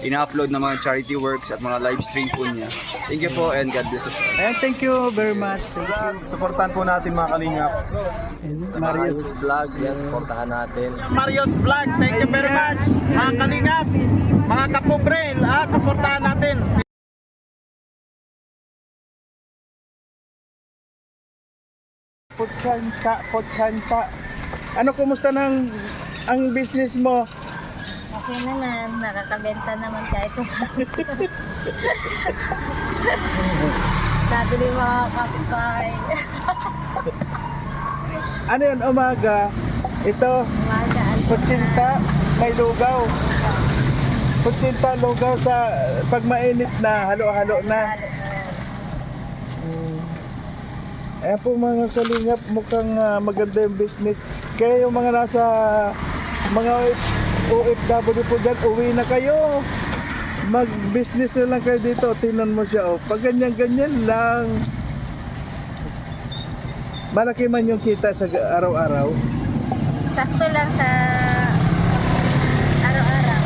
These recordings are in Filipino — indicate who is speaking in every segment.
Speaker 1: ina-upload na mga charity works at mga live stream po niya. Thank you po and God bless us.
Speaker 2: Ayan, thank you very much. You.
Speaker 3: Supportan po natin mga kalingap.
Speaker 2: And Marius.
Speaker 4: vlog, yan, supportahan natin.
Speaker 3: Marios Vlog, thank you very much. Mga kalingap, mga kapobre, lahat supportahan natin.
Speaker 2: Potsanta, Potsanta. Ano, kumusta ng ang business mo?
Speaker 5: Okay naman, nakakabenta naman kahit Sabi ni mga kapitbahay.
Speaker 2: Ano yun, umaga? Ito,
Speaker 5: Magaan.
Speaker 2: Potsanta, may lugaw. Potsanta, lugaw sa pag mainit na, halo-halo na. Mm. Ayan po mga kalingap, mukhang ah, maganda yung business. Kaya yung mga nasa mga OFW po dyan, uwi na kayo. Mag-business na lang kayo dito. Tingnan mo siya. Oh. Pag ganyan-ganyan lang. Malaki man yung kita sa araw-araw.
Speaker 5: Sakto lang sa araw-araw.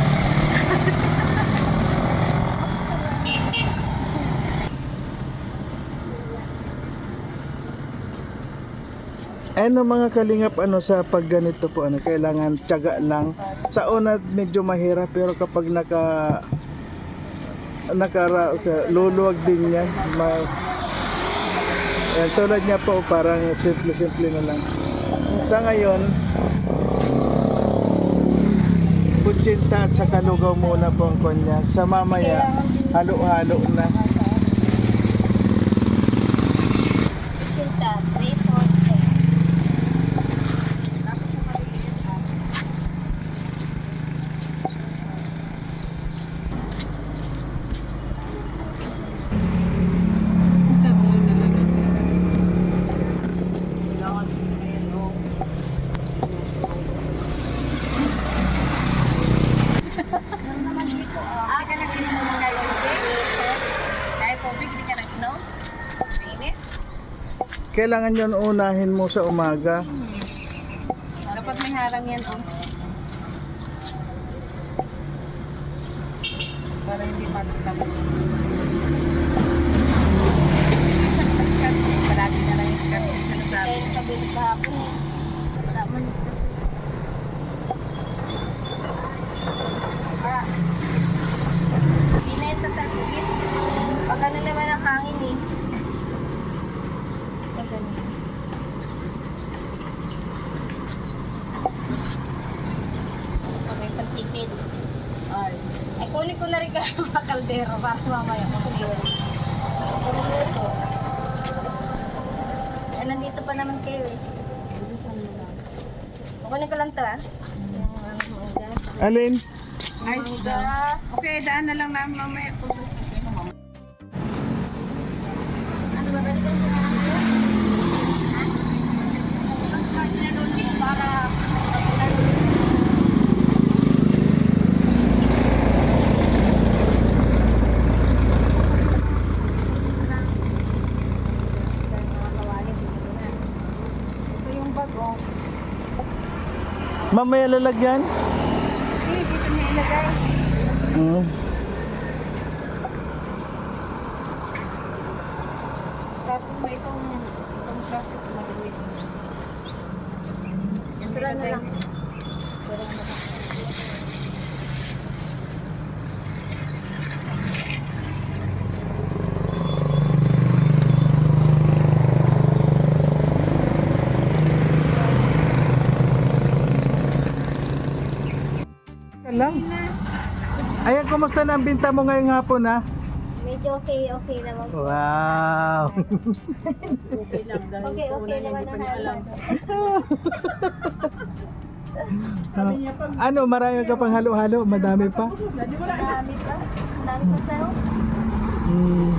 Speaker 2: Ano mga kalingap ano sa pag ganito po ano kailangan tiyaga lang. Sa una medyo mahirap pero kapag naka nakara ka- luluwag din yan. Ma, Ayan, tulad niya po parang simple-simple na lang. Sa ngayon Butsinta at saka lugaw muna po ang kanya. Sa mamaya, halo-halo na.
Speaker 5: Sinta, 3, 4, 6. Ah, ka na mo na kayo. Kaya po, bigli ka na no? Mainit?
Speaker 2: Kailangan yon unahin mo sa umaga.
Speaker 5: Dapat may harang yan, oh. Para hindi matutapos. Palagi na lang yung yung sinasabi. Kaya kabili kahapon. Wala man ito. Ah. Hindi na ito tatagit. Pag ano naman ang hangin eh. Pag ganyan. Okay, pansipid. Ay. Ay, kunin ko na rin kayo mga kaldero para mamaya makuliwan. Eh, nandito pa naman kayo eh. Kunin ko lang to ah.
Speaker 2: Alin?
Speaker 5: Ay,
Speaker 6: Okay, daan na lang namin mamaya.
Speaker 5: Ano ba na? Para Ito yung bag oh.
Speaker 2: Mamaya lalagyan?
Speaker 5: Hindi, dito na ilagay.
Speaker 2: Mm.
Speaker 5: Tapos may itong itong plastic na gawin. Sira na lang. Sira na lang.
Speaker 2: Ka lang. Ayan, kumusta na ang binta mo ngayong hapon ha?
Speaker 5: Medyo okay, okay naman. po.
Speaker 2: Wow!
Speaker 5: Okay, okay naman ang halang.
Speaker 2: ano, marami ka pang halo-halo? Madami pa?
Speaker 5: Dami pa. Dami pa sa'yo.
Speaker 2: Mm.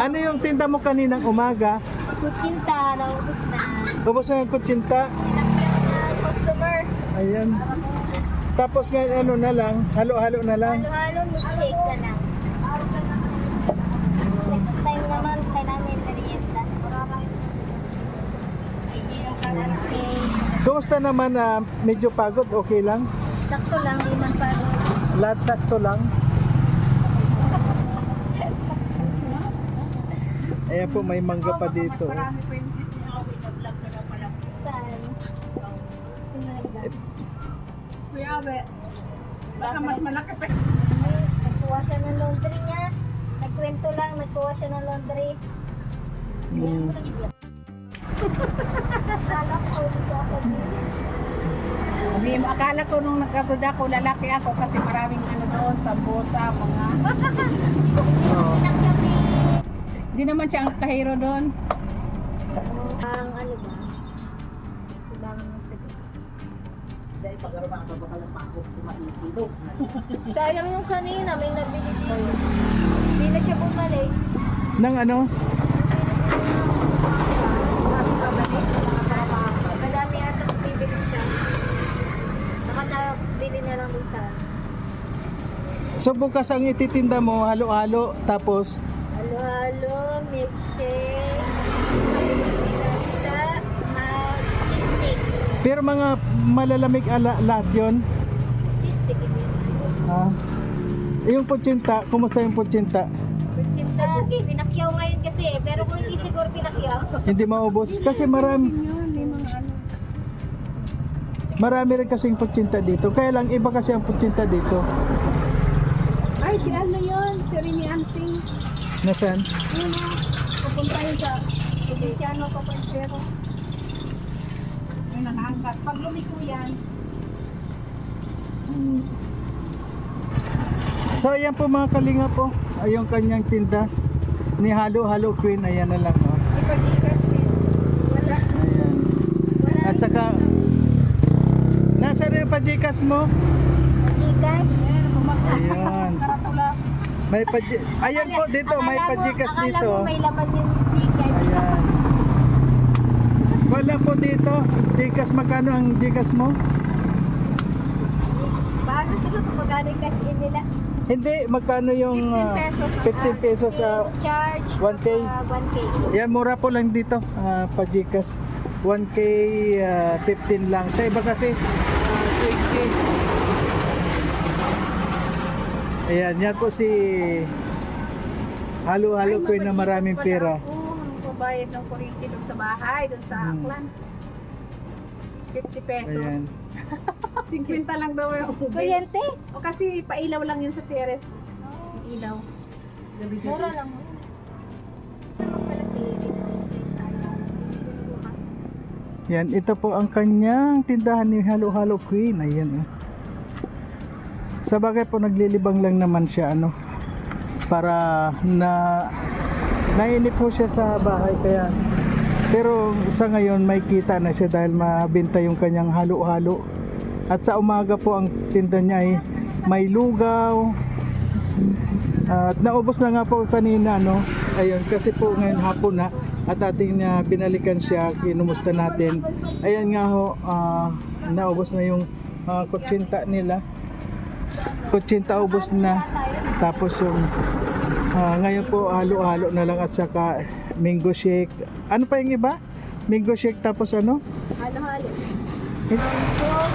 Speaker 2: Ano yung tinda mo kaninang umaga?
Speaker 5: Kutsinta, naubos na.
Speaker 2: Ubos na yung kutsinta. Ayan. Tapos ngayon ano na lang, halo-halo na lang.
Speaker 5: Halo-halo, milkshake na lang. Next time naman, namin merienda.
Speaker 2: Kumusta naman na medyo pagod? Okay lang?
Speaker 5: Sakto lang, di man pa.
Speaker 2: Lahat sakto lang? Ayan po, may mangga pa dito.
Speaker 5: Saan?
Speaker 6: Abe. Baka mas malaki pa.
Speaker 5: Nagkuha siya ng laundry niya. Nagkwento lang, nagkuha siya ng laundry.
Speaker 2: Mm.
Speaker 5: Akala ko, sasabihin.
Speaker 6: Sabi mo, akala ko nung nagka-abroad ako, lalaki ako kasi maraming ano doon, sambusa, mga... Hindi naman siya ang kahiro doon.
Speaker 5: Ang Sayang yung kanina, may nabili dito. Hindi na siya bumalik.
Speaker 2: Nang ano?
Speaker 5: Madami ata bibili siya. Nakatabili na lang dun sa
Speaker 2: So bukas ang ititinda mo, halo-halo, tapos
Speaker 5: halo-halo, milkshake.
Speaker 2: Pero mga malalamig ala, lahat yun. Ah. Yung putsinta, kumusta yung putsinta?
Speaker 5: Kutsinta, pinakyaw ngayon kasi eh. Pero kung hindi siguro pinakyaw.
Speaker 2: Hindi maubos kasi marami
Speaker 6: ano.
Speaker 2: marami rin kasing putsinta dito. Kaya lang iba kasi ang putsinta dito.
Speaker 6: Ay, si ano yun? Si Rini Auntie.
Speaker 2: Nasaan?
Speaker 6: Yun o. Pupunta yun sa Provinciano Papansero. Yung nakaangkat. Pag lumiko yan,
Speaker 2: So ayan po mga kalinga po. Ay yung kanyang tinda ni Halo Halo Queen. Ayan na lang. Oh. Ayan. At saka Nasaan yung pajikas mo?
Speaker 5: Magigas.
Speaker 6: Ayan.
Speaker 2: May paji Ayan po dito, may
Speaker 5: Akala
Speaker 2: pajikas
Speaker 5: akala
Speaker 2: dito.
Speaker 5: mo may laman Gcash.
Speaker 2: Ayan. Wala po dito. Jikas magkano ang jikas mo?
Speaker 5: Paano sila kung magkano yung cash in nila?
Speaker 2: Hindi, magkano yung ah, 15 pesos sa
Speaker 5: Charge.
Speaker 2: 1K?
Speaker 5: ah, 1K.
Speaker 2: Yan, mura po lang dito, ah, pajikas. 1K, ah, 15 lang. Sa iba kasi, ah, 20K. Ayan, yan po si Halo Halo Queen na maraming pera.
Speaker 6: Magbabayad ng kuryente doon sa bahay, doon sa
Speaker 2: Hmm.
Speaker 6: Aklan. 50 pesos.
Speaker 2: Ayan.
Speaker 6: 50 lang daw yung ubay.
Speaker 5: Kuryente?
Speaker 6: O kasi pailaw lang yun sa teres. Yung ilaw.
Speaker 5: Mura lang.
Speaker 2: Yan, ito po ang kanyang tindahan ni Halo Halo Queen. Ayan. Oh. Sa bagay po naglilibang lang naman siya ano para na nainip po siya sa bahay kaya pero sa ngayon may kita na siya dahil mabenta yung kanyang halo-halo. At sa umaga po ang tinda niya ay may lugaw. At naubos na nga po kanina no. Ayun kasi po ngayon hapon na at ating na binalikan siya, kinumusta natin. Ayan nga ho, ah, naubos na yung ah, kutsinta nila. Kutsinta ubos na. Tapos yung ah, ngayon po halo-halo na lang at saka mango shake. Ano pa yung iba? Mango shake tapos ano?
Speaker 5: Halo-halo. Mango,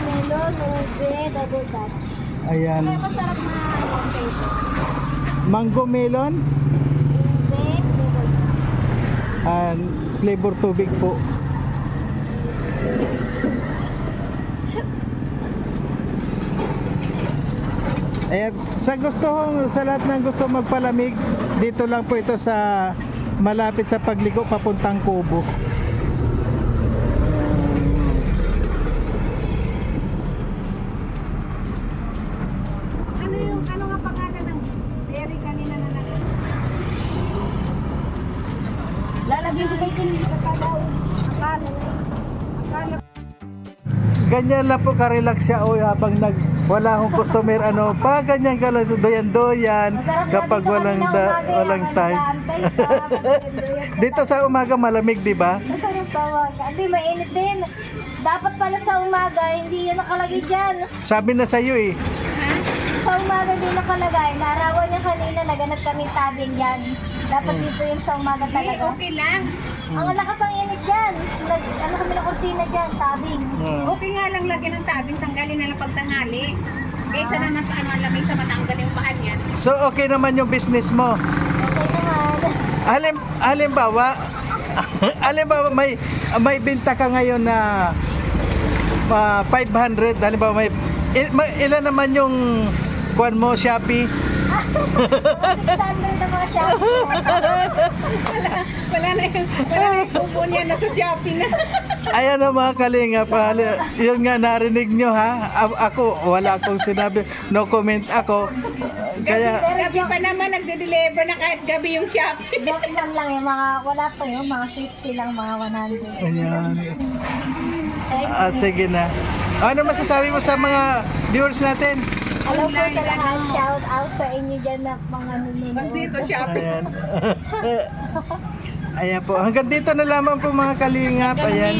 Speaker 5: melon, ube, double dutch.
Speaker 2: Ayan.
Speaker 5: Pero masarap na.
Speaker 2: Mango melon
Speaker 5: Ube, double dutch.
Speaker 2: and flavor tubig po. Ayan, sa gusto sa lahat ng gusto magpalamig, dito lang po ito sa malapit sa pagligo papuntang Kubo.
Speaker 6: Ano yung, ano nga pangalan ng dairy kanina na nag... Lalagyan ko kayo sa kalaw. Akala. Akala.
Speaker 2: Ganyan lang po ka-relax siya o habang nag wala akong customer ano pa ganyan ka lang sa doyan-doyan
Speaker 5: Masarap
Speaker 2: kapag
Speaker 5: dito
Speaker 2: walang da,
Speaker 5: umaga,
Speaker 2: walang time.
Speaker 5: sa-
Speaker 2: Dito sa umaga malamig, di ba?
Speaker 5: Masarap tawaga. Hindi, mainit din. Dapat pala sa umaga, hindi yun nakalagay dyan.
Speaker 2: Sabi na sa iyo eh.
Speaker 5: Sa umaga hindi nakalagay. Naarawan niya kanina, naganap kaming tabing dyan. Dapat dito yun sa umaga talaga.
Speaker 6: okay lang.
Speaker 5: Ang lakas ang init dyan. Nag, ano kami ng kurtina dyan, tabing.
Speaker 2: Ah.
Speaker 6: Okay nga lang lagyan ng tabing tanggalin na lang pagtanghali. Kaysa naman sa ano, lamig sa matanggal yung paan yan.
Speaker 2: So okay naman yung business mo.
Speaker 5: Okay naman.
Speaker 2: Halim, halimbawa, halimbawa may may benta ka ngayon na ah, 500, halimbawa may il, ma- ilan naman yung kuan mo Shopee?
Speaker 5: Mga 600 na mga shop.
Speaker 6: Wala na yung, wala na yung tubo niya, nasa shopping na.
Speaker 2: Ayan ang mga kalinga pa. Yun nga narinig nyo ha. A- ako, wala akong sinabi. No comment ako. Kaya,
Speaker 6: Gabi
Speaker 5: joke,
Speaker 6: pa naman, nagde-deliver na kahit gabi yung shopping.
Speaker 5: joke man lang yung mga, wala pa yun, mga 50 lang, mga 100.
Speaker 2: ayan. Ah, sige na. Ano masasabi mo sa mga viewers natin?
Speaker 5: Hello po sa lahat. Shout out sa inyo dyan na mga
Speaker 6: Pag dito
Speaker 5: nanonood.
Speaker 6: shopping.
Speaker 2: Ayan. Ayan po. Hanggang dito na lamang po mga kalingap. Ayan.